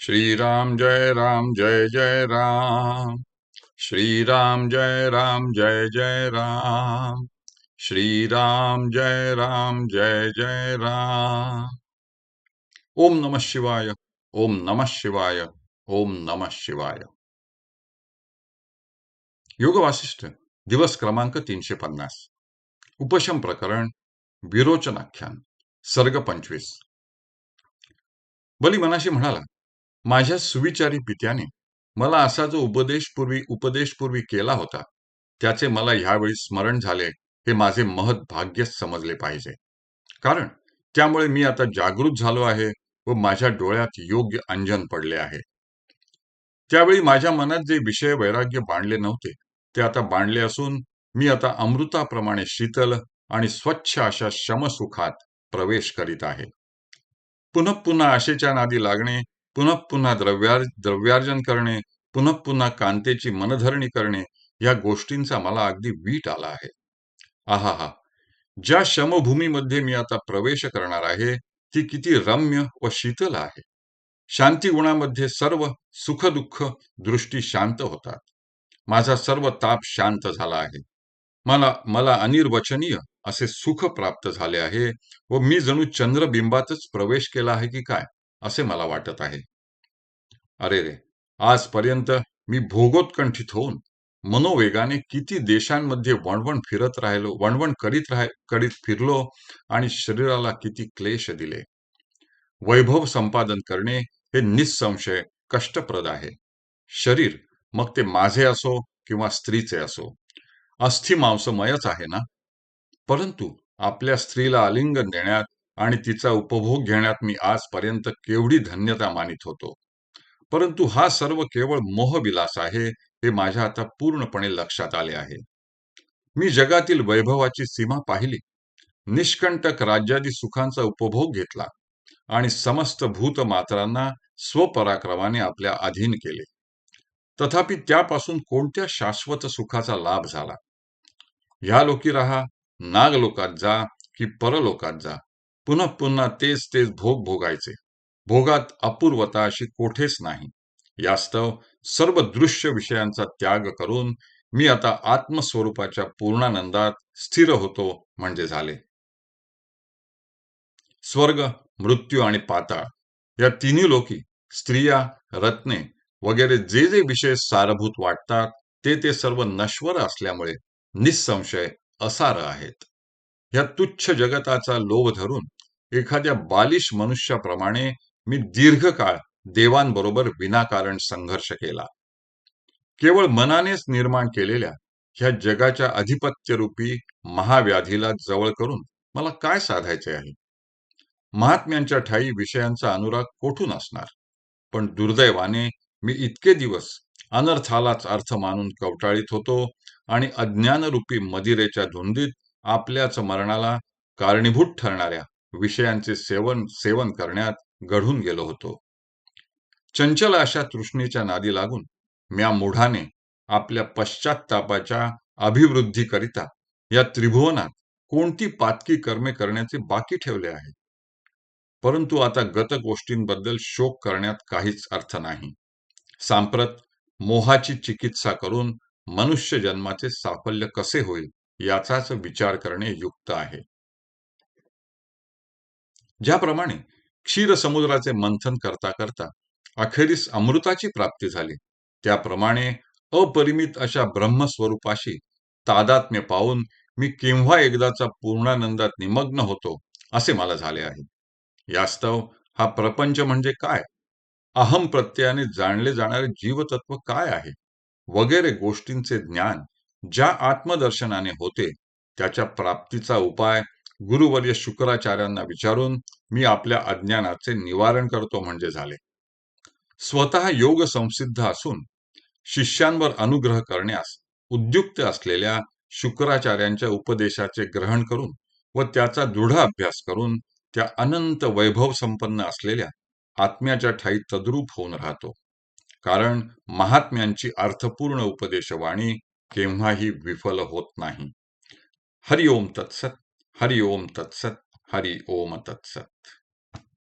श्रीराम जय राम जय जय राम श्रीराम जय राम जय जय राम श्रीराम जय राम जय जय राम ओम नमः शिवाय ओम नमः शिवाय ओम नमः शिवाय योग वासिष्ठ दिवस क्रमांक तीनशे पन्नास उपशम प्रकरण विरोचनाख्यान सर्ग पंचवीस बली मनाशी म्हणाला माझ्या सुविचारी पित्याने मला असा जो उपदेश पूर्वी उपदेश पूर्वी केला होता त्याचे मला ह्यावेळी स्मरण झाले हे माझे महत् भाग्यच समजले पाहिजे. कारण त्यामुळे मी आता जागृत झालो आहे व माझ्या डोळ्यात योग्य अंजन पडले आहे. त्यावेळी माझ्या मनात जे विषय वैराग्य बांधले नव्हते ते आता बांधले असून मी आता अमृताप्रमाणे शीतल आणि स्वच्छ अशा शमसुखात प्रवेश करीत आहे. पुनः पुन्हा आशेच्या नादी लागणे पुनः पुन्हा द्रव्यार द्रव्यार्जन करणे पुनः पुन्हा कांतेची मनधरणी करणे या गोष्टींचा मला अगदी वीट आला आहे. आहा हा. ज्या शमभूमीमध्ये मी आता प्रवेश करणार आहे ती किती रम्य व शीतल आहे. शांती गुणामध्ये सर्व सुखदुःख दृष्टी शांत होतात. माझा सर्व ताप शांत झाला आहे. मला मला अनिर्वचनीय असे सुख प्राप्त झाले आहे व मी जणू चंद्रबिंबातच प्रवेश केला आहे की काय? असे मला वाटत आहे. अरे रे आजपर्यंत मी भोगोत्कंठित होऊन मनोवेगाने किती देशांमध्ये वणवण फिरत राहिलो वणवण करीत राह करीत फिरलो आणि शरीराला किती क्लेश दिले. वैभव संपादन करणे हे निसंशय कष्टप्रद आहे. शरीर मग ते माझे असो किंवा स्त्रीचे असो. अस्थि मांसमयच आहे ना? परंतु आपल्या स्त्रीला आलिंगन देण्यात आणि तिचा उपभोग घेण्यात मी आजपर्यंत केवढी धन्यता मानित होतो. परंतु हा सर्व केवळ मोहविलास आहे हे माझ्या आता पूर्णपणे लक्षात आले आहे. मी जगातील वैभवाची सीमा पाहिली. निष्कंटक राज्यादी सुखांचा उपभोग घेतला आणि समस्त भूतमात्रांना स्वपराक्रमाने आपल्या अधीन केले. तथापि त्यापासून कोणत्या शाश्वत सुखाचा लाभ झाला? ह्या लोकी राहा नागलोकात जा की परलोकात जा? पुन्हा पुन्हा तेच तेच भोग भोगायचे. भोगात अपूर्वता अशी कोठेच नाही. यास्तव सर्व दृश्य विषयांचा त्याग करून मी आता आत्मस्वरूपाच्या पूर्णानंदात स्थिर होतो म्हणजे झाले. स्वर्ग मृत्यू आणि पाताळ या तिन्ही लोकी स्त्रिया रत्ने वगैरे जे जे विषय सारभूत वाटतात ते ते सर्व नश्वर असल्यामुळे निसंशय असार आहेत. या तुच्छ जगताचा लोभ धरून एखाद्या बालिश मनुष्याप्रमाणे मी दीर्घकाळ देवांबरोबर विनाकारण संघर्ष केला. केवळ मनानेच निर्माण केलेल्या ह्या जगाच्या अधिपत्यरूपी महाव्याधीला जवळ करून मला काय साधायचे आहे? महात्म्यांच्या ठाई विषयांचा अनुराग कोठून असणार? पण दुर्दैवाने मी इतके दिवस अनर्थालाच अर्थ मानून कवटाळीत होतो आणि अज्ञानरूपी मदिरेच्या धुंदीत आपल्याच मरणाला कारणीभूत ठरणाऱ्या विषयांचे सेवन सेवन करण्यात घडून गेलो होतो. चंचल अशा तृष्णेच्या नादी लागून म्या मूढाने आपल्या पश्चातापाच्या अभिवृद्धीकरिता या त्रिभुवनात कोणती पातकी कर्मे करण्याचे बाकी ठेवले आहे परंतु आता गत गोष्टींबद्दल शोक करण्यात काहीच अर्थ नाही. सांप्रत मोहाची चिकित्सा करून मनुष्य जन्माचे साफल्य कसे होईल याचाच विचार करणे युक्त आहे. ज्याप्रमाणे क्षीर समुद्राचे मंथन करता करता अखेरीस अमृताची प्राप्ती झाली. त्याप्रमाणे अपरिमित अशा ब्रह्मस्वरूपाशी तादात्म्य पाहून मी केव्हा एकदाचा पूर्णानंदात निमग्न होतो असे मला झाले आहे. यास्तव हा प्रपंच म्हणजे काय? अहम प्रत्ययाने जाणले जाणारे जीवतत्व काय आहे? वगैरे गोष्टींचे ज्ञान ज्या आत्मदर्शनाने होते त्याच्या प्राप्तीचा उपाय गुरुवर्य शुक्राचार्यांना विचारून मी आपल्या अज्ञानाचे निवारण करतो म्हणजे झाले. स्वतः योग संसिद्ध असून शिष्यांवर अनुग्रह करण्यास उद्युक्त असलेल्या शुक्राचार्यांच्या उपदेशाचे ग्रहण करून व त्याचा दृढ अभ्यास करून त्या अनंत वैभव संपन्न असलेल्या आत्म्याच्या ठाई तद्रूप होऊन राहतो. कारण महात्म्यांची अर्थपूर्ण उपदेशवाणी केव्हाही विफल होत नाही. हरि ओम तत्सत. हरि ओम तत्सत हरि ओम तत्सत